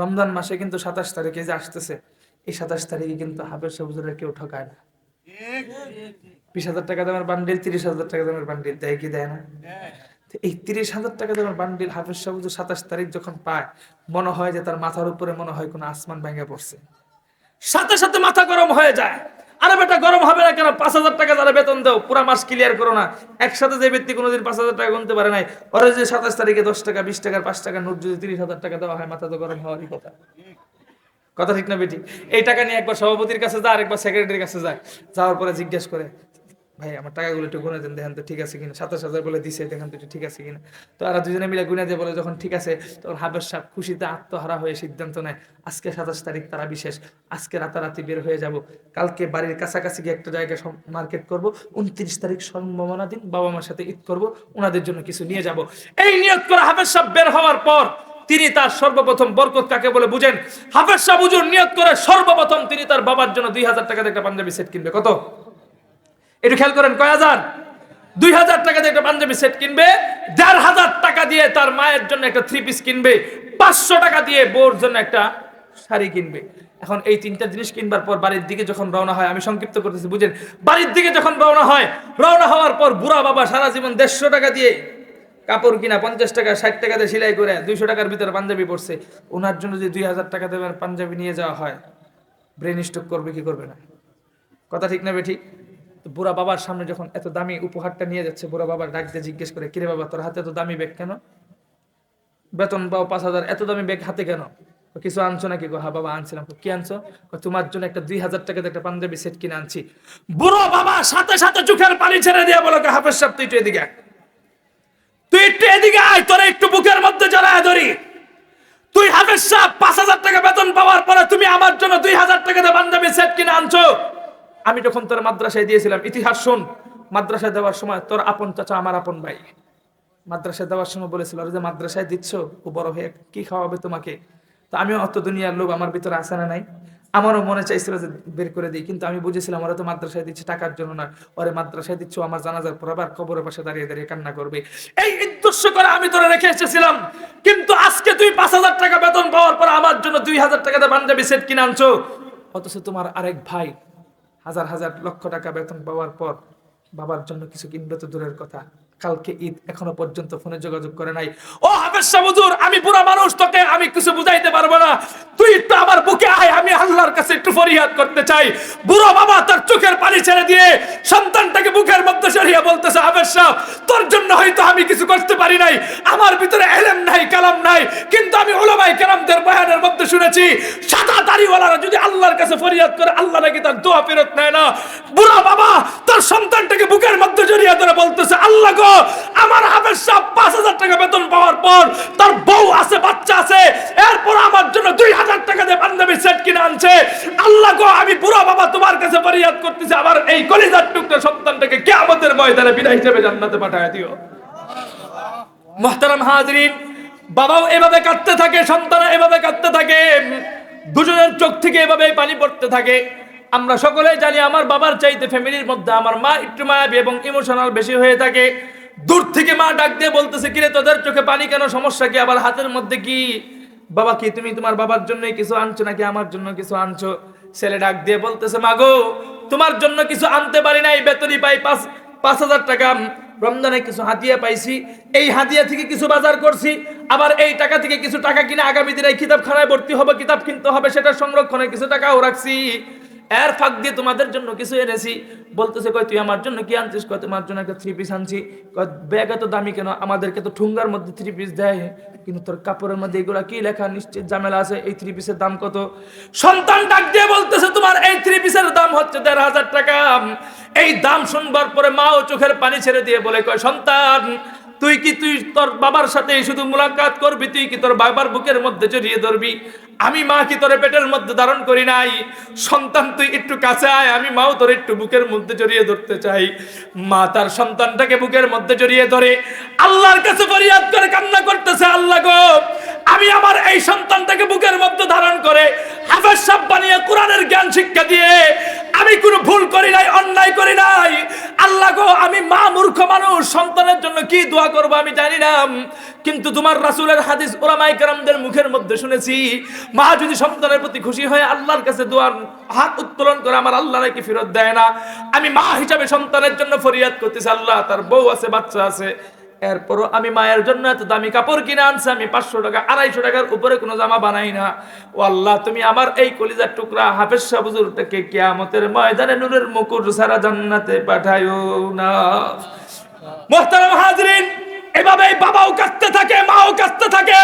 রমজান মাসে কিন্তু সাতাশ তারিখে যে আসতেছে, এই সাতাশ তারিখে কিন্তু হাফের সবুজরা কেউ ঠকায় না। বিশ হাজার টাকা দামের বান্ডিল তিরিশ হাজার টাকা দামের বান্ডিল দেয় কি দেয় না? এই তিরিশ হাজার টাকা দামের বান্ডিল হাফের সবুজ সাতাশ তারিখ যখন পায়, মনে হয় যে তার মাথার উপরে মনে হয় কোনো আসমান ভেঙে পড়ছে। সাথে সাথে মাথা গরম হয়ে যায়। আরে বেটা, গরম হবে না কেন? পাঁচ হাজার টাকা যারা বেতন দাও, পুরো মাস ক্লিয়ার করো না। একসাথে যে ব্যক্তি কোনোদিন পাঁচ হাজার টাকা গুনতে পারে নাই, ওরা যে সাতাশ তারিখে দশ টাকা, বিশ টাকা, পাঁচ টাকা, নোট যদি তিরিশ হাজার টাকা দেওয়া হয়, মাথা তো গরম হওয়ারই কথা। কথা ঠিক না বেটি? এই টাকা নিয়ে একবার সভাপতির কাছে যায় আরেকবার সেক্রেটারির কাছে যায় যাওয়ার পরে জিজ্ঞেস করে ভাই, আমার টাকাগুলো একটু গুনে দেন, দেখেন তো ঠিক আছে কিনা। সাতাশ হাজার বলে দিছে, দেখেন তো একটু ঠিক আছে কিনা। তো আর দুজনে মিলে গুনে দিয়ে, বলে যখন ঠিক আছে, তখন হাবের সাহেব খুশিতে আত্মহারা হয়ে সিদ্ধান্ত নেয়, আজকে সাতাশ তারিখ, তারা বিশেষ, আজকে রাতারাতি বের হয়ে যাব। কালকে বাড়ির কাছাকাছি গিয়ে একটা জায়গায় মার্কেট করব, উনত্রিশ তারিখ সম্ভাবনা দিন, বাবা মার সাথে ঈদ করব ওনাদের জন্য কিছু নিয়ে যাব। এই নিয়ত করে হাবের সাহেব বের হওয়ার পর তিনি তার সর্বপ্রথম বরকত কাকে বলে বুঝেন? হাফেজ সাহেব হুজুর নিয়ত করে সর্বপ্রথম তিনি তার বাবার জন্য দুই হাজার টাকা একটা পাঞ্জাবি সেট কিনবে। কত? একটু খেয়াল করেন, কয় হাজার? দুই হাজার টাকা দিয়ে একটা পাঞ্জাবি সেট কিনবে, দেড় হাজার টাকা দিয়ে তার মায়ের জন্য একটা থ্রি পিস কিনবে, পাঁচশো টাকা দিয়ে বোর জন্য একটা শাড়ি কিনবে। এখন এই তিনটা জিনিস কিনবার পর বাড়ির দিকে যখন রওনা হয়, আমি সংক্ষিপ্ত করতেছি, বুঝেন, বাড়ির দিকে যখন রওনা হয়, রওনা হওয়ার পর বুড়া বাবা সারা জীবন দেড়শো টাকা দিয়ে কাপড় কিনা, পঞ্চাশ টাকা, ষাট টাকা দিয়ে সেলাই করে দুইশো টাকার ভিতরে পাঞ্জাবি পড়ছে ওনার জন্য যদি দুই হাজার টাকা দেবেন পাঞ্জাবি নিয়ে যাওয়া হয় ব্রেন স্ট্রোক করবে, কি করবে না? কথা ঠিক না বেঠিক তো বুড়া বাবার সামনে যখন এত দামি উপহারটা নিয়ে যাচ্ছে, বুড়া বাবার ডাক দিয়ে জিজ্ঞেস করে, কিরে বাবা, তোর হাতে এত দামি ব্যাগ কেন? বেতন পাও পাঁচ হাজার, এত দামি ব্যাগ হাতে কেন? কিছু আনছো নাকি গো? হ্যাঁ বাবা, আনছিলাম। কি আনছো? তোমার জন্য একটা দুই হাজার টাকা একটা পাঞ্জাবি সেট কিনে আনছি। বুড়ো বাবা সাথে সাথে চোখের পানি ছেড়ে দিয়ে বলো হাফেজ সাহেব, তুই একটু এদিকে তুই একটু এদিকে আয়, তোরা একটু বুকের মধ্যে জড়ায় ধরি। তুই হাফেজ সাহেব, পাঁচ হাজার টাকা বেতন পাওয়ার পরে তুমি আমার জন্য দুই হাজার টাকা পাঞ্জাবি সেট কিনে আনছো। আমি যখন তোর মাদ্রাসায় দিয়েছিলাম, ইতিহাস শোন, মাদ্রাসায় দেওয়ার সময় তোর আপন চাচা, আমার আপন ভাই। মাদ্রাসায় দেওয়ার সময় বলেছিল "ওরে যে মাদ্রাসায় দিচ্ছ, ও বড় হয়ে কি খাওয়াবে তোমাকে? তো আমিও অত দুনিয়ার লোভ আমার ভিতরে আসে না নাই। আমারও মনে চাইছিল যে বের করে দিই, কিন্তু আমি বুঝেছিলাম, ওরা তো মাদ্রাসায় দিচ্ছে, টাকার জন্য না ওরে মাদ্রাসায় দিচ্ছ আমার জানাজার পর আবার কবরের পাশে দাঁড়িয়ে দাঁড়িয়ে কান্না করবে। এই উদ্দেশ্য করে আমি তোরা রেখে এসেছিলাম। কিন্তু আজকে তুই পাঁচ হাজার টাকা বেতন পাওয়ার পর আমার জন্য দুই হাজার টাকা দিয়ে পাঞ্জাবি সেট কিনে আনছো। অথচ তোমার আরেক ভাই হাজার হাজার লক্ষ টাকা বেতন পাওয়ার পর বাবার জন্য কিছু কিনবে তো দূরের কথা। কালকে ঈদ এখনও পর্যন্ত ফোনে যোগাযোগ করে নাই। ও হাফেজ সাহুজুর আমি বুড়া মানুষ, তোকে আমি কিছু বুঝাইতে পারব না। তুই তো আমার বুকে আয়, আমি আল্লাহর কাছে একটু ফরিয়াদ করতে চাই। বুড়ো বাবা তার চোখের পানি ছেড়ে দিয়ে সন্তানটাকে বুকের মধ্যে সরিয়ে বলতেছে, হাফেজ তোর জন্য হয়তো আমি কিছু করতে পারি নাই। আমার ভিতরে এলেম নাই, কালাম নাই। কিন্তু আমি ওলামাই কেরামদের বয়ানের মধ্যে শুনেছি, সাদা দাড়িওয়ালারা যদি আল্লাহর কাছে ফরিয়াদ করে, আল্লাহ নাকি তার দোয়া ফেরত নেয় না। বুড়া বাবা, তার সন্তানটাকে বুকের মধ্যে জড়িয়ে ধরে বলতেছে, আল্লাহ গো, আমার হাফেজ সাহেব পাঁচ হাজার টাকা বেতন পাওয়ার পর তার বউ আছে, বাচ্চা আছে। এরপর আমার জন্য দুই হাজার টাকা দিয়ে পাঞ্জাবি সেট কিনে আনছে। আল্লাহ গো, আমি বুড়া বাবা তোমার কাছে ফরিয়াদ করতেছি, আমার এই কলিজার টুকরা সন্তানটাকে কে আমাদের ময়দানে বিদায় হিসেবে জান্নাতে পাঠায় দিও। হাজরিন, বাবাও এভাবে কাঁদতে থাকে এভাবে কাঁদতে থাকে, দুজনের চোখ থেকে এভাবে পানি পড়তে থাকে। আমরা সকলেই জানি আমার বাবার চাইতে ফ্যামিলির মধ্যে আমার মা একটু মায়াবী এবং ইমোশনাল বেশি হয়ে থাকে। দূর থেকে মা ডাক দিয়ে বলতেছে, কিরে, তোদের চোখে পানি কেন? সমস্যা কি? আবার হাতের মধ্যে কি? বাবা কি, তুমি তোমার বাবার জন্য কিছু আনছো নাকি আমার জন্য কিছু আনছো? ছেলে ডাক দিয়ে বলতেছে মাগো তোমার জন্য কিছু আনতে পারি নাই, বেতনই পাই, পাঁচ পাঁচ হাজার টাকা। রমজানে কিছু হাতিয়া পাইছি, এই হাতিয়া থেকে কিছু বাজার করছি, আবার এই টাকা থেকে কিছু টাকা কিনে আগামী দিনে কিতাবখানায় ভর্তি হবে, কিতাব কিনতে হবে, সেটা সংরক্ষণে কিছু টাকাও রাখছি। এর ফাঁক দিয়ে তোমাদের জন্য কিছু এনেছি। বলতেছে কয় তুই আমার জন্য কি আনছিস? কয় তোমার জন্য একটা থ্রি পিস আনছি। কয় ব্যাগ এত দামি কেন? আমাদেরকে তো ঠুঙ্গার মধ্যে থ্রি পিস দেয়। কিন্তু তোর কাপড়ের মধ্যে এগুলা কি লেখা? নিশ্চিত ঝামেলা আছে। এই থ্রি পিসের দাম কত? সন্তান ডাক দিয়ে বলতেছে, তোমার এই থ্রি পিসের দাম হচ্ছে দেড় হাজার টাকা। এই দাম শুনবার পরে মাও চোখের পানি ছেড়ে দিয়ে বলে কয় সন্তান তুই কি তুই তোর বাবার সাথে শুধু মুলাকাত করবি? তুই কি তোর বাবার বুকের মধ্যে জড়িয়ে ধরবি? আমি মা কি তোর পেটের মধ্যে ধারণ করি নাই? সন্তান তুই একটু কাছে আয়, আমি মাও তোর একটু বুকের মধ্যে জড়িয়ে ধরতে চাই। মা তার সন্তানটাকে বুকের মধ্যে জড়িয়ে ধরে আল্লাহর কাছে ফরিয়াদ করে কান্না করতেছে, আল্লাহ গো, আমি আমার এই সন্তানটাকে বুকের মধ্যে ধারণ করে হাফেজ সাহেব বানিয়ে কোরআনের জ্ঞান শিক্ষা দিয়ে আমি কোনো ভুল করি নাই, অন্যায় করি নাই। আল্লাহ গো, আমি মা মূর্খ মানুষ, সন্তানের জন্য কি দোয়া করব আমি জানি না। কিন্তু তোমার রাসূলের হাদিস ওলামায়ে কেরামদের মুখের মধ্যে শুনেছি, মা যদি সন্তানের প্রতি খুশি হয়, আল্লাহর কাছে দোয়ার হাত উত্তোলন করে আমার আল্লাহ নাকি ফেরত দেয় না। আমি মা হিসাবে সন্তানের জন্য ফরিয়াদ করতেছি, আল্লাহ, তার বউ আছে, বাচ্চা আছে। এরপরও আমি মায়ের জন্য এত দামি কাপড় কিনে আনছি, আমি পাঁচশো টাকা, আড়াইশো টাকার উপরে কোনো জামা বানাই না। ও আল্লাহ, তুমি আমার এই কলিজার টুকরা হাফেজ সাবুজুরটাকে কিয়ামতের ময়দানে নূরের মুকুট সারা জান্নাতে পাঠায়ো না। মোহতারাম হাজরিন, এভাবেই বাবাও কাঁদতে থাকে, মাও কাঁদতে থাকে।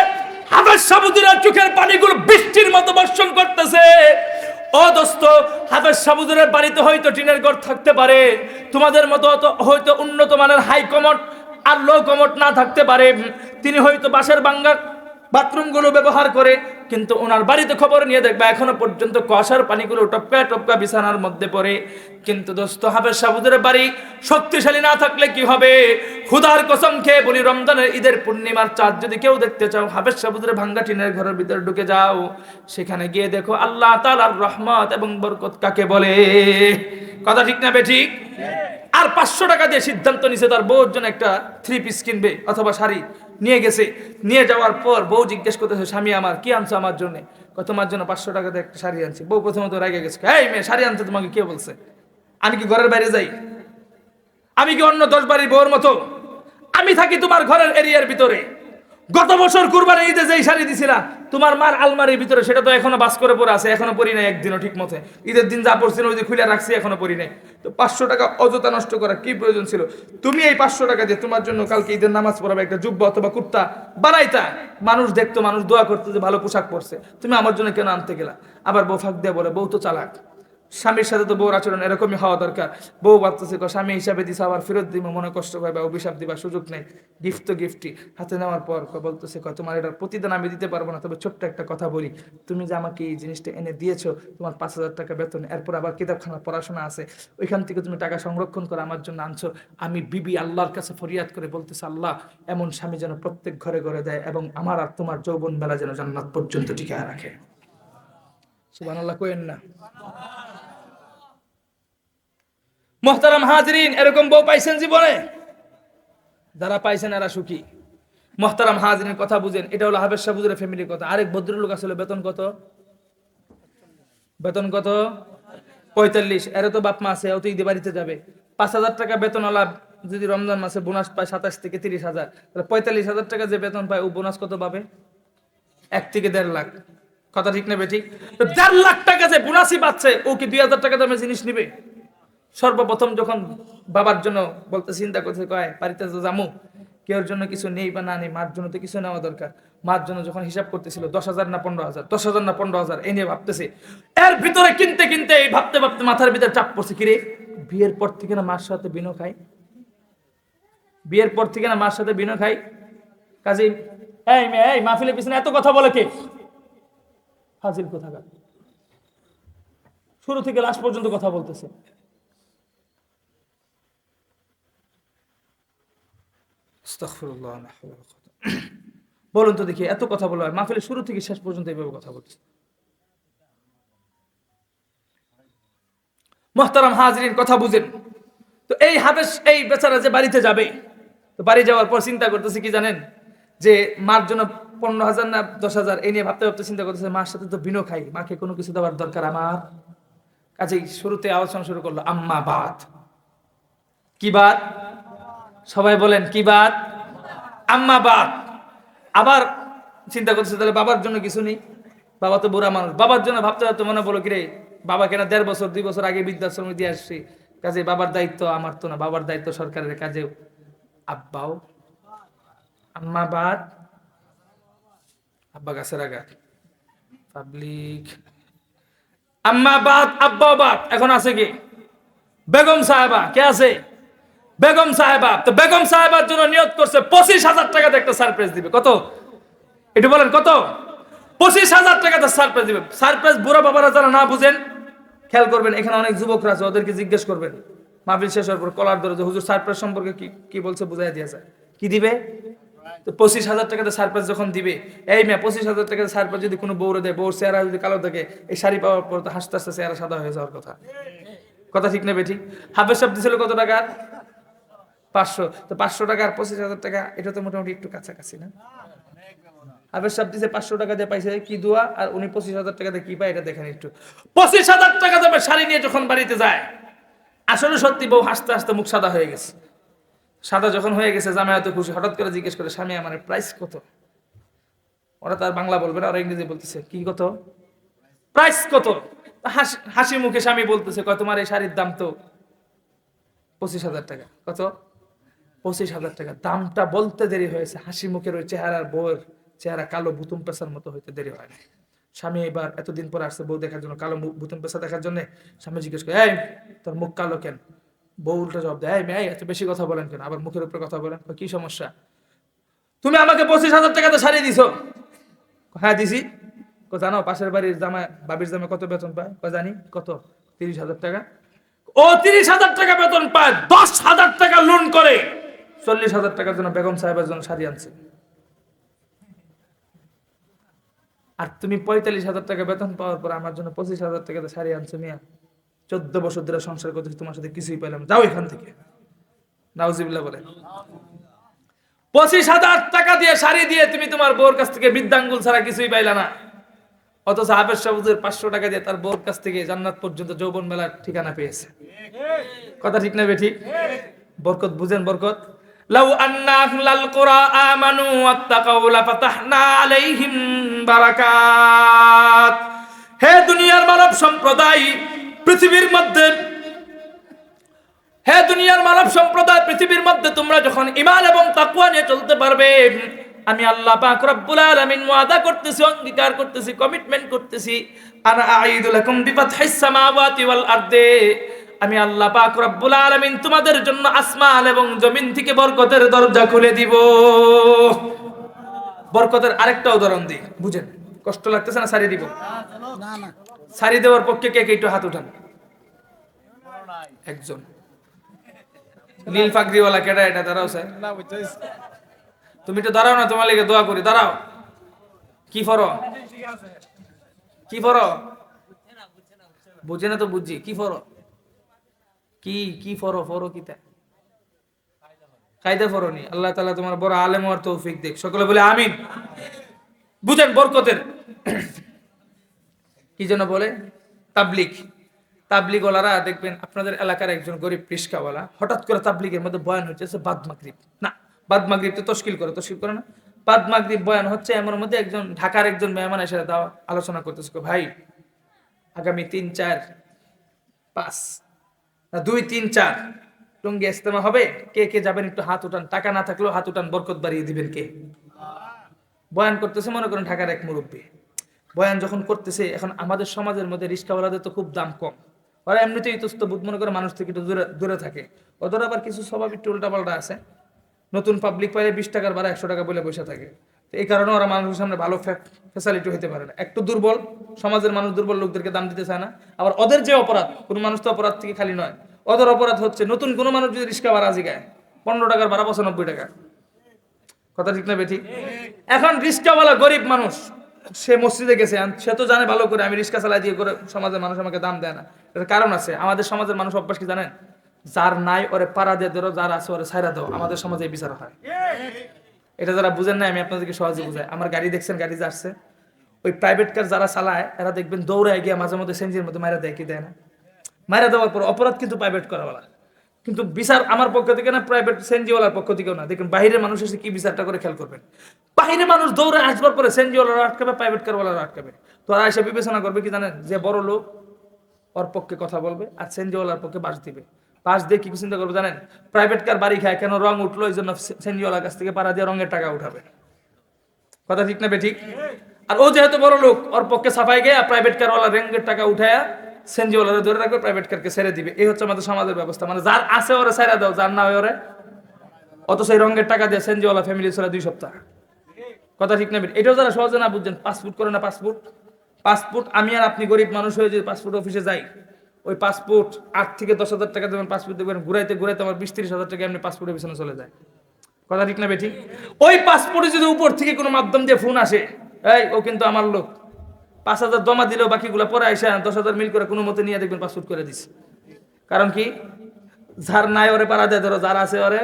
হাফেজ সাবুজুরের চোখের পানিগুলো বৃষ্টির মতো বর্ষণ করতেছে। ও দোস্ত, হাফেজ সাবুজুরের বাড়িতে হয়তো টিনের ঘর থাকতে পারে। তোমাদের মতো হয়তো উন্নত মানের হাই কমোড আর লো কমোড না থাকতে পারে। তিনি হয়তো বাসের বাঙ্গা বাথরুমগুলো ব্যবহার করে, কিন্তু ওনার বাড়িতে খবর নিয়ে দেখবে, এখনও পর্যন্ত কষার পানিগুলো টপকা টপকা বিছানার মধ্যে পড়ে। কিন্তু দোস্ত, হাফেজ সাবুদের বাড়ি শক্তিশালী না থাকলে কি হবে? খুদার কসম খেয়ে বলি, রমজানের ঈদের পূর্ণিমার চাঁদ যদি কেউ দেখতে চাও, হাফেজ সাবুদের ভাঙ্গা টিনের ঘরের ভিতরে ঢুকে যাও। সেখানে গিয়ে দেখো, আল্লাহ তালার রহমত এবং বরকত কাকে বলে? কথা ঠিক না বে ঠিক? আর পাঁচশো টাকা দিয়ে সিদ্ধান্ত নিছে তার বউর জন্য একটা থ্রি পিস কিনবে অথবা শাড়ি নিয়ে গেছে। নিয়ে যাওয়ার পর বউ জিজ্ঞেস করতেছে, স্বামী আমার, কি আনছো আমার জন্য? কত তোমার জন্য পাঁচশো টাকা দিয়ে একটা শাড়ি আনছি। বউ প্রথমত রেগে গেছে, এই মেয়ে, শাড়ি আনতে তোমাকে কে বলছে? আমি কি ঘরের বাইরে যাই? আমি কি অন্য দশ বাড়ির বউর মতো? আমি থাকি তোমার ঘরের এরিয়ার ভিতরে। গত বছর কুরবানি ঈদে যেই শাড়ি দিছিলা তোমার মার আলমারির ভিতরে, সেটা তো এখনও বাস করে পড়ে আছে, এখনও পরি নাই একদিনও ঠিক মতে ঈদের দিন যা পড়ছিল ওই যে খুলে রাখছি, এখনও পরি নাই। তো পাঁচশো টাকা অযথা নষ্ট করার কি প্রয়োজন ছিল? তুমি এই পাঁচশো টাকা দিয়ে তোমার জন্য কালকে ঈদের নামাজ পড়াবে, একটা যুব্য অথবা কুর্তা বানাইতা। মানুষ দেখতো, মানুষ দোয়া করতো যে ভালো পোশাক পরছে। তুমি আমার জন্য কেন আনতে গেলা? আবার বউ ফাঁক দিয়ে বলে, বউ তো চালাক। স্বামীর সাথে তো বউর আচরণ এরকমই হওয়া দরকার। বউ কো, স্বামী হিসাবে দিছে, আবার ফেরত দিব মনে কষ্ট পাবে অভিশাপ দিবার সুযোগ নেই। গিফট তো গিফটই। হাতে নেওয়ার পর বলতেছে কয় তোমার এটার প্রতিদান আমি দিতে পারব না, তবে ছোট্ট একটা কথা বলি। তুমি যে আমাকে এই জিনিসটা এনে দিয়েছ, তোমার পাঁচ হাজার টাকা বেতন, এরপর আবার কিতাবখানা পড়াশোনা আছে, ওইখান থেকে তুমি টাকা সংরক্ষণ করে আমার জন্য আনছো। আমি বিবি আল্লাহর কাছে ফরিয়াদ করে বলতেছে, আল্লাহ, এমন স্বামী যেন প্রত্যেক ঘরে ঘরে দেয় এবং আমার আর তোমার যৌবন বেলা যেন জান্নাত পর্যন্ত টিকায় রাখে। সুবান আল্লাহ কোয়েন না। মোহতারাম হাজরিন, এরকম বউ পাইছেন জীবনে? যারা পাইছেন এরা সুখী। মোহতারাম হাজরিনের কথা বুঝেন, এটা হলো হাবের সাবুজের ফ্যামিলির কথা। আরেক ভদ্রলোক আসলে বেতন কত? বেতন কত? পঁয়তাল্লিশ। এর তো বাপ মা আছে ও তো ঈদে বাড়িতে যাবে। পাঁচ হাজার টাকা বেতন বেতনওয়ালা যদি রমজান মাসে বোনাস পায় সাতাশ থেকে তিরিশ হাজার। তাহলে পঁয়তাল্লিশ হাজার টাকা যে বেতন পায়, ও বোনাস কত পাবে? এক থেকে দেড় লাখ। কথা ঠিক নেবে ঠিক? দেড় লাখ টাকা যে বোনাসই পাচ্ছে, ও কি দুই হাজার টাকা দামে জিনিস নিবে? সর্বপ্রথম যখন বাবার জন্য বলতে চিন্তা করতে কয়, বাড়িতে তো জামু কেউর জন্য কিছু নেই বা না নেই, মার জন্য তো কিছু নেওয়া দরকার। মার জন্য যখন হিসাব করতেছিল, দশ হাজার না পনেরো হাজার, দশ হাজার না পনেরো হাজার, এই নিয়ে ভাবতেছে। এর ভিতরে কিনতে কিনতে এই ভাবতে ভাবতে মাথার ভিতরে চাপ পড়ছে, কিরে, বিয়ের পর থেকে না মার সাথে বিনো খাই? বিয়ের পর থেকে না মার সাথে বিনো খাই? কাজে, এই মেয়ে, এই মাহফিলের পিছনে এত কথা বলে কে? ফাজিল কোথাকার। শুরু থেকে লাস্ট পর্যন্ত কথা বলতেছে আস্তাগফিরুল্লাহ, লা হাওলা ওয়ালা কুওয়াতা। বলুন তো দেখি, এত কথা বলা হয় মাহফিলের শুরু থেকে শেষ পর্যন্ত এইভাবে কথা বলছে মোহতারাম হাজরিন, কথা বুঝেন। তো এই হাবেশ, এই বেচারা যে বাড়িতে যাবে, তো বাড়ি যাওয়ার পর চিন্তা করতেছে কি জানেন? যে মার জন্য পনেরো হাজার না দশ হাজার, এই নিয়ে ভাবতে ভাবতে চিন্তা করতেছে, মার সাথে তো বিনো খাই, মাকে কোনো কিছু দেওয়ার দরকার আমার? কাজেই শুরুতে আলোচনা শুরু করল, আম্মা বাদ। কি বাদ? সবাই বলেন, কি বাদ আম্মা বাদ আবার চিন্তা করতেছে, তাহলে বাবার জন্য কিছু নেই? বাবা তো বুড়া মানুষ। বাবার জন্য ভাবতে ভাবতে মনে বলো কিরে, বাবা কেনা দেড় বছর, দুই বছর আগে বৃদ্ধাশ্রমে দিয়ে আসছি। কাজে বাবার দায়িত্ব আমার তো না, বাবার দায়িত্ব সরকারের কাজে। আব্বাও। আম্মা বাদ আব্বা গাছের আঘাত পাবলিক। আম্মা বাদ আব্বা বাদ এখন আছে কি? বেগম সাহেবা, কে আছে? বেগম সাহেবা তো বেগম সাহেবার জন্য নিয়োগ করছে পঁচিশ হাজার টাকাতে একটা সারপ্রাইজ দিবে। কত? একটু বলেন, কত? পঁচিশ হাজার টাকাতে সারপ্রাইজ দিবে। সারপ্রাইজ বুড়া বাবারা যারা না বুঝেন, খেয়াল করবেন, এখানে অনেক যুবকরা আছে, ওদেরকে জিজ্ঞেস করবেন। মাহফিল শেষ হওয়ার পর কলার ধরে যে হুজুর সারপ্রাইজ সম্পর্কে কি কি বলছে বুঝাই দিয়েছে কি দিবে? তো পঁচিশ হাজার টাকাতে সারপ্রাইজ যখন দিবে, এই মেয়ে পঁচিশ হাজার টাকাতে সারপ্রাইজ যদি কোনো বউরে দেয়, বউর চেহারা যদি কালো থাকে, এই শাড়ি পাওয়ার পর তো হাসতে হাসতে চেহারা সাদা হয়ে যাওয়ার কথা। কথা ঠিক নেবে ঠিক হাফেজ সাহেব দিছিল কত টাকার পাঁচশো। তো পাঁচশো টাকা আর পঁচিশ হাজার টাকা, এটা তো মোটামুটি একটু কাছাকাছি না? আবার সব দিছে পাঁচশো টাকা দিয়ে পাইছে, কি দোয়া? আর উনি পঁচিশ হাজার টাকা দিয়ে কি পায়, এটা দেখেন একটু। পঁচিশ হাজার টাকা দামে শাড়ি নিয়ে যখন বাড়িতে যায়, আসলে সত্যি বউ হাসতে হাসতে মুখ সাদা হয়ে গেছে। সাদা যখন হয়ে গেছে, জামাই এত খুশি, হঠাৎ করে জিজ্ঞেস করে, স্বামী, আমার প্রাইস কত? ওরা তার বাংলা বলবে না, ওরা ইংরেজি বলতেছে, কি কত? প্রাইস কত? হাসি মুখে স্বামী বলতেছে, কয়, তোমার এই শাড়ির দাম তো পঁচিশ হাজার টাকা। কত? পঁচিশ হাজার টাকা। দামটা বলতে দেরি হয়েছে। হাসি মুখের ওই চেহারার বউয়ের চেহারা কালো বুতুম পেশার মতো হইতে দেরি হয় না স্বামী এবার এতদিন পর আসছে বউ দেখার জন্য। কালো মুখ- বুতুম পেশা দেখার জন্য স্বামী জিজ্ঞেস করে, এই, তোর মুখ কালো কেন? বউ উল্টা জবাব দেয়, এই এত বেশি কথা বলেন কেন? আবার মুখের উপরে কথা বলেন কি সমস্যা? তুমি আমাকে পঁচিশ হাজার টাকাতে শাড়ি দিছো। হ্যাঁ দিছি। জানো, পাশের বাড়ির জামা বাবির জামা কত বেতন পায়? জানি, কত? তিরিশ হাজার টাকা। ও, তিরিশ হাজার টাকা বেতন পায়, দশ হাজার টাকা লোন করে। চল্লিশ হাজার টাকার জন্য বেগম সাহেবের জন্য শাড়ি আনছে। আর তুমি পঁয়তাল্লিশ হাজার টাকা বেতন পাওয়ার পর আমার জন্য পঁচিশ হাজার টাকাতে শাড়ি আনছো মিয়া। চোদ্দ বছর ধরে সংসার করতেছি তোমার সাথে কিছুই পেলাম যাও এখান থেকে। নাউজিবিল্লাহ বলে। পঁচিশ হাজার টাকা দিয়ে শাড়ি দিয়ে তুমি তোমার বউর কাছ থেকে বৃদ্ধাঙ্গুল ছাড়া কিছুই পাইলা না। অথচ হাফেজ পাঁচশো টাকা দিয়ে তার বউর কাছ থেকে জান্নাত পর্যন্ত যৌবন মেলার ঠিকানা পেয়েছে। কথা ঠিক না বে ঠিক? বরকত বুঝেন বরকত? লাউ আন্না আহলাল কুরা আমানু ওয়াত্তাকাউ লাফাতাহনা আলাইহিম বারাকাত। হে দুনিয়ার মানব সম্প্রদায়, পৃথিবীর মধ্যে হে দুনিয়ার মানব সম্প্রদায়, পৃথিবীর মধ্যে তোমরা যখন ইমান এবং তাকুয়া নিয়ে চলতে পারবে, আমি আল্লাহ পাক রব্বুল আলামিন ওয়াদা করতেছি, অঙ্গীকার করতেছি কমিটমেন্ট করতেছি। আর আইদু লাকুম বিফাতহিস সামাওয়াতি ওয়াল আরদে। আমি আল্লাহ পাক রব্বুল আলামিন তোমাদের জন্য আসমান এবং জমিন থেকে বরকতের দরজা খুলে দিব। বরকতের আরেকটা উদাহরণ দিই। বুঝেন, কষ্ট লাগতেছে না সারি দিব? সারি দেওয়ার পক্ষে কে কে একটু হাত উঠান? একজন। নীল পাগড়িওয়ালা কেডা এটা? দাঁড়াও স্যার। তুমি তো দাঁড়াও না, তোমার লেগে দোয়া করি। দাঁড়াও। কি ফর কি ফর বুঝে না তো বুঝছি কি ফর কি কি ফর ফর কিতা? কায়দা ফরনি। আল্লাহ তাআলা তোমার বড় আলেম আর তৌফিক দেখ। সকলে বলে আমিন। বুঝেন বরকতের। কি যেন বলে? তাবলিক তাবলিগওয়ালারা দেখবেন আপনাদের এলাকার একজন গরিব রিস্কাওয়ালা হঠাৎ করে তাবলিগের মধ্যে বয়ান হচ্ছে বাদ মাগরিব। না, বাদ মাগরিব তো তশকিল করে তশকিল করে না। বাদ মাগরিব বয়ান হচ্ছে এমন মধ্যে একজন, ঢাকার একজন মেহমান এসে দাওয়া আলোচনা করতেছে ভাই, আগামী তিন, চার, পাঁচ না, দুই, তিন, চার। টঙ্গি ইস্তেমা হবে, কে কে যাবেন একটু হাত উঠান। টাকা না থাকলেও হাত উঠান, বরকত বাড়িয়ে দিবেন কে? বয়ান করতেছে, মনে করেন ঢাকার এক মুরব্বী। বয়ান যখন করতেছে, এখন আমাদের সমাজের মধ্যে রিক্সাওয়ালাদের তো খুব দাম কম। ওরা এমনিতেই তুস্ত বুধ মনে করে মানুষ থেকে একটু দূরে দূরে থাকে। ওদের আবার কিছু স্বভাব একটু উল্টাপাল্টা আছে। নতুন পাবলিক পাইলে বিশ টাকার ভাড়া একশো টাকা বলে বসে থাকে। এই কারণে ওরা মানুষের সামনে ভালো ফ্যাসিলিটি হতে পারে না। একটু দুর্বল, সমাজের মানুষ দুর্বল লোকদেরকে দাম দিতে চায় না। আবার ওদের যে অপরাধ, কোনো মানুষ তো অপরাধ থেকে খালি নয়। ওদের অপরাধ হচ্ছে নতুন কোনো মানুষ যদি রিক্সা ভাড়া জিগায় পনেরো টাকার ভাড়া, পঁচানব্বই টাকা। কথা ঠিক না বেঠিক এখন রিক্সাওয়ালা গরিব মানুষ, সে মসজিদে গেছে সে তো জানে ভালো করে আমি রিক্সা চালাই দিয়ে করে সমাজের মানুষ আমাকে দাম দেয় না। এটার কারণ আছে, আমাদের সমাজের মানুষ অভ্যাস কি জানেন? যার নাই, ওরে পাড়া দিয়ে ধরো, যার আছে, ওরে ছাইরা দাও। আমাদের সমাজে বিচার হয়। এটা যারা বুঝেন না আমি আপনাদেরকে সহজে বুঝাই। আমার গাড়ি দেখছেন গাড়ি যাচ্ছে ওই প্রাইভেট কার যারা চালায় এরা দেখবেন দৌড়ায় গিয়ে মাঝে মধ্যে সেঞ্জির মধ্যে মারা দেয় কি দেয় না? মারা দেওয়ার পর অপরাধ কিন্তু প্রাইভেট করা বলা কিন্তু বিচার আমার পক্ষ থেকে না প্রাইভেট সেনজিওয়ালার পক্ষ থেকেও না। দেখুন বাইরের মানুষ এসে কি বিচারটা করে খেয়াল করবেন? বাইরে মানুষ দৌড়ে আসবার পরে সেনজিওয়ালারা আটকাবে প্রাইভেট কারওয়ালারা আটকাবে। তো ওরা এসে বিবেচনা করবে কি জানেন? যে বড় লোক ওর পক্ষে কথা বলবে আর সেনজিওয়ালার পক্ষে বাস দিবে। বাস দিয়ে কি চিন্তা করবে জানেন? প্রাইভেট কার বাড়ি খায়, কেন রং উঠল, এই জন্য সেনজিওয়ালার কাছ থেকে পাড়া দিয়ে রঙের টাকা উঠাবে। কথা ঠিক না বে ঠিক? আর ও যেহেতু বড় লোক, ওর পক্ষে সাফাই গিয়ে প্রাইভেট কারওয়ালা রেঙ্গের টাকা উঠায়া সেনজিওয়ালারা ধরে রাখবে প্রাইভেট কারকে ছেড়ে দিবে। এই হচ্ছে আমাদের সমাজের ব্যবস্থা। মানে যার আছে ওরে ছেড়ে দাও, যার না হয় ওরে। অত সেই রঙের টাকা দিয়ে সেনজিওয়ালা ফ্যামিলি ছেড়ে দুই সপ্তাহ। কথা ঠিক না? এটাও যারা সহজে না বুঝছেন, পাসপোর্ট করে না পাসপোর্ট। পাসপোর্ট, আমি আর আপনি গরিব মানুষ হয়ে যদি পাসপোর্ট অফিসে যাই ওই পাসপোর্ট আট থেকে দশ হাজার টাকা দেবেন পাসপোর্ট দেবেন, ঘুরাইতে ঘুরাইতে আমার বিশ তিরিশ হাজার টাকা এমনি পাসপোর্টের পিছনে চলে যায়। কথা ঠিক না বেঠিক? ওই পাসপোর্টে যদি উপর থেকে কোনো মাধ্যম দিয়ে ফোন আসে, এই, ও কিন্তু আমার লোক। পাঁচ হাজার জমা দিলেও বাকিগুলো পরে আসে দশ হাজার মিল করে কোনো মতে নিয়ে দেখবেন পাসপোর্ট করে দিছে। কারণ কি? যার নাই ওরে পারা দেয়, ধরো যার আছে ওরে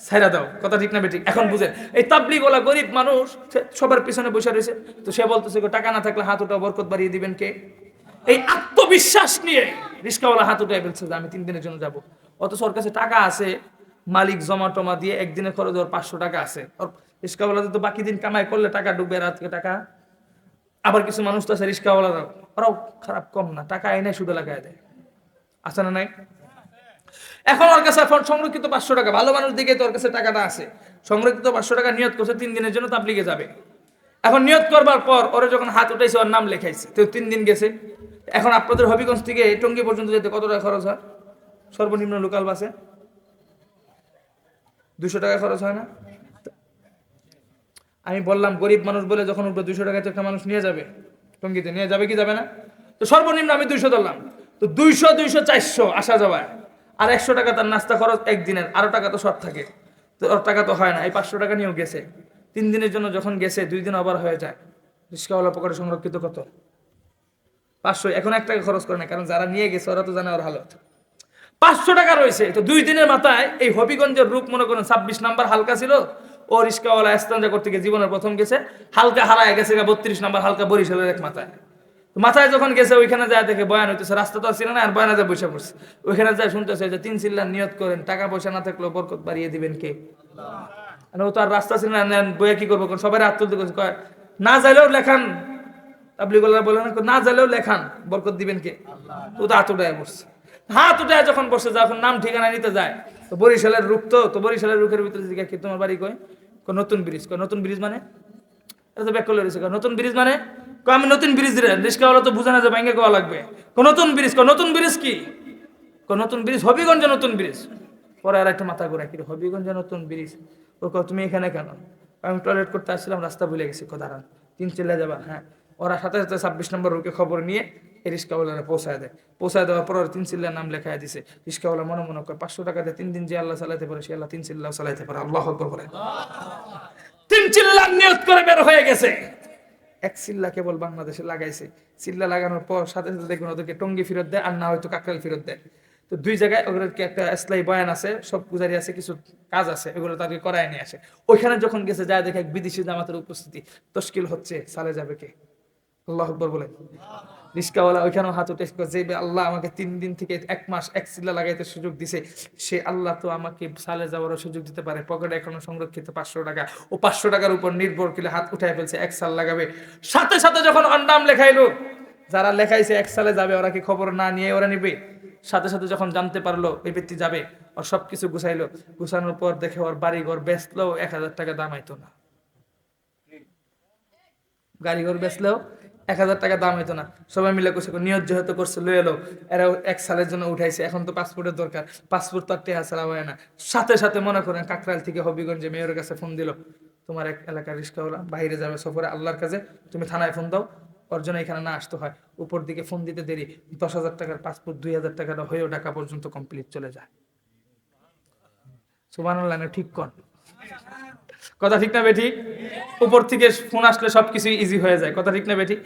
ছাইরা দাও। কথা ঠিক না বেঠিক? এখন বুঝেন, এই তাবলিগওয়ালা গরিব মানুষ সবার পিছনে বসে রয়েছে। তো সে বলতেছে টাকা না থাকলে হাত ওটা বরকত বাড়িয়ে দিবেন কে? এই আত্মবিশ্বাস নিয়ে রিস্কাওয়ালা হাত উঠে ফেলছে যে আমি তিন দিনের জন্য যাব। অথচ ওর কাছে টাকা আছে, মালিক জমা টমা দিয়ে একদিনের খরচ ওর পাঁচশো টাকা আছে। ওর রিস্কাওয়ালাতে তো বাকি দিন কামাই করলে টাকা ডুববে রাতকে টাকা। আবার কিছু মানুষ তো আছে রিস্কাওয়ালারা ওরাও খারাপ কম না, টাকা এনে সুদে লাগাই দেয়। আছে না নাই? এখন ওর কাছে এখন সংরক্ষিত পাঁচশো টাকা। ভালো মানুষ দিকে তো ওর কাছে টাকাটা আছে। সংরক্ষিত পাঁচশো টাকা নিয়ত করছে, তিন দিনের জন্য তাবলিগে যাবে। এখন নিয়ত করবার পর ওরা যখন হাত উঠাইছে, ওর নাম লেখাইছে। তো তিন দিন গেছে। এখন আপনাদের হবিগঞ্জ থেকে টঙ্গী পর্যন্ত যেতে কত টাকা খরচ হয়? সর্বনিম্ন লোকাল বাসে? দুশো টাকা খরচ হয় না? আমি বললাম, গরিব মানুষ বলে যখন উঠবে দুশো টাকা তো একটা মানুষ নিয়ে যাবে। টঙ্গিতে নিয়ে যাবে কি যাবে না? তো সর্বনিম্ন আমি দুইশো ধরলাম। তো দুইশো দুইশো, চারশো আসা যাওয়া আর একশো টাকা তার নাস্তা খরচ একদিনের। আরও টাকা তো সব থাকে। তো টাকা তো হয় না। এই পাঁচশো টাকা নিয়েও গেছে। তিন দিনের জন্য যখন গেছে, দুই দিন আবার হয়ে যায়। রিস্কাওয়ালা পকেটে সংরক্ষিত কত? পাঁচশো। এখন এক টাকা খরচ করে না কারণ যারা নিয়ে গেছে, ওরা তো জানে ওর হালত। পাঁচশো টাকা রয়েছে। তো দুই দিনের মাথায় এই হবিগঞ্জের রূপ, মনে করেন, ছাব্বিশ নাম্বার হালকা ছিল, ও রিস্কাওয়ালা এস্তাঞ্জা করতে গিয়ে জীবনের প্রথম গেছে, হালকা হারায় গেছে বত্রিশ নাম্বার, হালকা বরিশালের এক মাথায়। মাথায় যখন গেছে, ওইখানে যায় দেখে বয়ান হইতেছে, রাস্তা তো ছিল না, আর বয়ান যায় বসে পড়ছে। ওইখানে যায় শুনতেছে যে তিন চিল্লার নিয়ত করেন, টাকা পয়সা না থাকলেও বরকত বাড়িয়ে দিবেন কে? ও তো আর রাস্তা ছিল না বইয়া কি করব সবাই হাত করছে না যাইলেও লেখান। তাবলিগুল্লাহ বলে না না যাইলেও লেখান বরকত দিবেন কে? ও তো হাত উঠায় বসছে। হাত উঠায় যখন বসে যখন নাম ঠিকানা নিতে যায় তো বরিশালের রূপ তো তো বরিশালের রুখের ভিতরে জিজ্ঞাসা কি তোমার বাড়ি কয় কয়, নতুন ব্রিজ। কয় নতুন ব্রিজ মানে? এটা তো ব্যাক করলে রয়েছে নতুন ব্রিজ মানে? কয়, আমি নতুন ব্রিজ রে রিস্কাওয়ালা তো বুঝে না যে ব্যাংকে কোয়া লাগবে। কয়, নতুন ব্রিজ। কয়, নতুন ব্রিজ কি? কয়, নতুন ব্রিজ হবিগঞ্জে নতুন ব্রিজ। পরে আর একটা মাথা ঘুরে কি হবিগঞ্জে নতুন ব্রিজ? ও কয়, তুমি এখানে কেন? আমি টয়লেট করতে আসছিলাম রাস্তা ভুলে গেছি। কো তিন চিল্লা যাবা হ্যাঁ। ওরা সাথে সাথে ছাব্বিশ নম্বর রুকে খবর নিয়ে এই রিস্কাওয়ালারা পৌঁছায় দেয়। পৌঁছায় দেওয়ার পর তিন চিল্লার নাম লেখায় দিছে। রিস্কাওয়ালা মনে মনে করে পাঁচশো টাকা দিয়ে তিন দিন যে আল্লাহ চালাইতে পারে সে আল্লাহ তিন চিল্লাও চালাইতে পারে। আল্লাহ আকবর করে তিন চিল্লার নিয়ত করে বের হয়ে গেছে। এক চিল্লা কেবল বাংলাদেশে লাগাইছে। চিল্লা লাগানোর পর সাথে সাথে দেখবেন ওদেরকে টঙ্গি ফেরত দেয় আর না হয়তো কাকরাল ফেরত দেয়। তো দুই জায়গায় ওদেরকে একটা ইসলাই বয়ান আছে, সব গুজারি আছে, কিছু কাজ আছে এগুলো তাদেরকে করায় নিয়ে আসে। ওইখানে যখন গেছে, যায় দেখে এক বিদেশি জামাতের উপস্থিতি। তশকিল হচ্ছে, সালে যাবে কে? আল্লাহ আকবর বলে রিস্কাওয়ালা ওইখানেও হাত উঠে যে আল্লাহ আমাকে তিন দিন থেকে এক মাস এক চিল্লা লাগাইতে সুযোগ দিছে, সে আল্লাহ তো আমাকে সালে যাওয়ারও সুযোগ দিতে পারে। পকেটে এখনও সংরক্ষিত পাঁচশো টাকা। ও পাঁচশো টাকার উপর নির্ভর করে হাত উঠায় ফেলছে, এক সাল লাগাবে। সাথে সাথে যখন নাম লেখাইলো, যারা লেখাইছে এক সালে যাবে, ওরা কি খবর না নিয়ে ওরা নিবে? সাথে সাথে যখন জানতে পারল এই ব্যক্তি যাবে, ওর সবকিছু গুছাইলো। গুছানোর পর দেখে ওর বাড়ি ঘর বেচলো এক হাজার টাকা দামাইতো না। গাড়ি ঘর বেচলেও এক হাজার টাকা দাম হইতো না। সবাই মিলে করছে নিয়োগ যেহেতু করছে, লয়ে এলো। এরা এক সালের জন্য উঠাইছে। এখন তো পাসপোর্টের দরকার। পাসপোর্ট তো আর টেহা ছাড়া হয় না। সাথে সাথে মনে করেন কাকরাইল থেকে হবিগঞ্জে মেয়রের কাছে ফোন দিল, তোমার এক এলাকার রিস্কা হলো বাইরে যাবে সফরে, আল্লাহর কাছে। তুমি থানায় ফোন দাও ওর জন্য এখানে না আসতে হয়। উপর দিকে ফোন দিতে দেরি। দশ হাজার টাকার পাসপোর্ট দুই হাজার টাকাটা হয়েও টাকা পর্যন্ত কমপ্লিট চলে যায়। সুবান ঠিক কন কথা ঠিক না বেঠিক উপর থেকে ফোন আসলে সবকিছু ইজি হয়ে যায়। কথা ঠিক না বেঠিক